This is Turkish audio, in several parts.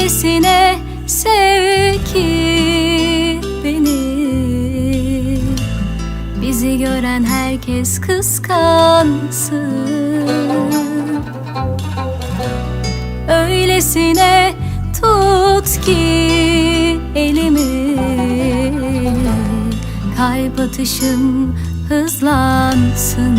Öylesine sev beni. Bizi gören herkes kıskansın. Öylesine tut ki elimi. Kalp atışım hızlansın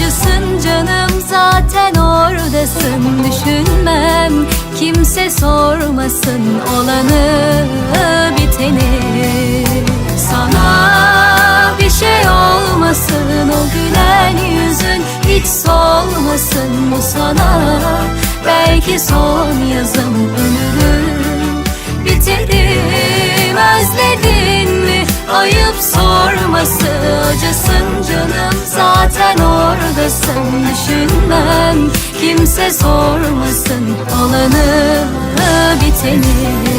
Acısın canım zaten oradasın. Düşünmem kimse sormasın. Olanı biteni sana bir şey olmasın. O gülen yüzün hiç solmasın. Bu sana belki son yazım. Ölürüm biterim Özledin mi? Ayıp sorması Acısın kimse sormasın Olanı biteni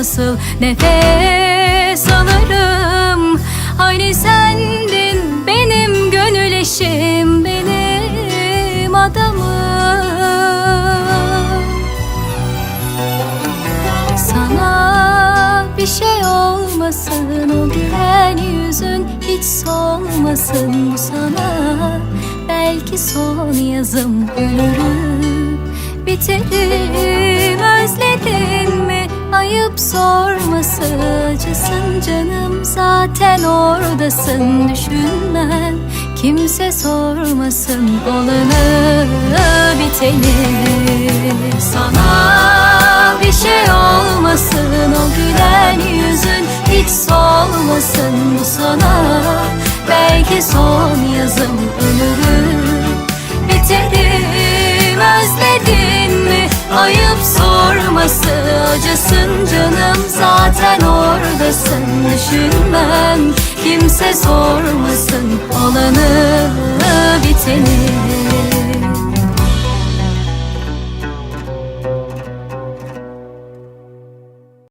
nasıl nefes alırım? Hani sendin benim gönül eşim benim adamım. Sana bir şey olmasın o gülen yüzün hiç solmasın. Bu sana Belki son yazım ölürüm biterim Özledin mi ayıp sorması acısın canım zaten oradasın. Düşünmem kimse sormasın olanı biteni Sana bir şey olmasın o gülen yüzün hiç solmasın. Bu sana Belki son yazım ölürüm. Biterim Özledin mi? Ayıp sorması Acısın canım. Zaten oradasın Düşünmem kimse sormasın Olanı biteni